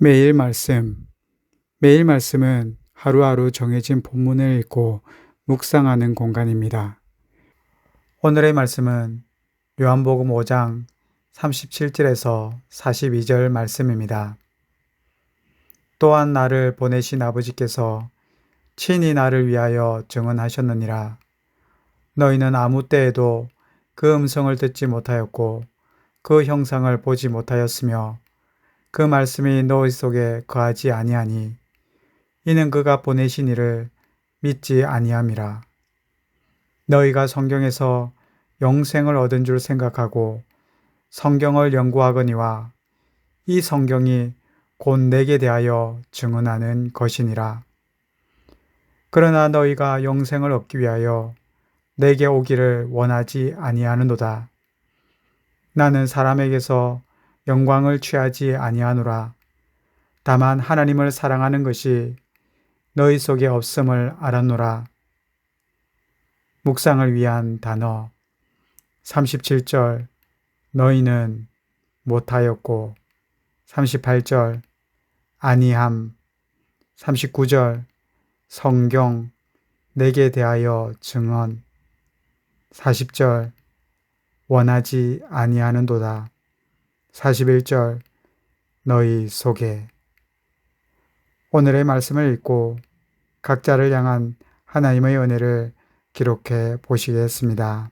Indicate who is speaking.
Speaker 1: 매일 말씀. 매일 말씀은 하루하루 정해진 본문을 읽고 묵상하는 공간입니다. 오늘의 말씀은 요한복음 5장 37절에서 42절 말씀입니다. 또한 나를 보내신 아버지께서 친히 나를 위하여 증언하셨느니라. 너희는 아무 때에도 그 음성을 듣지 못하였고 그 형상을 보지 못하였으며 그 말씀이 너희 속에 거하지 아니하니 이는 그가 보내신 이를 믿지 아니함이라. 너희가 성경에서 영생을 얻은 줄 생각하고 성경을 연구하거니와 이 성경이 곧 내게 대하여 증언하는 것이니라. 그러나 너희가 영생을 얻기 위하여 내게 오기를 원하지 아니하는도다. 나는 사람에게서 영광을 취하지 아니하노라. 다만 하나님을 사랑하는 것이 너희 속에 없음을 알았노라. 묵상을 위한 단어. 37절. 너희는 못하였고. 38절. 아니함. 39절. 성경. 내게 대하여 증언. 40절. 원하지 아니하는도다 41절 너희 속에 오늘의 말씀을 읽고 각자를 향한 하나님의 은혜를 기록해 보시겠습니다.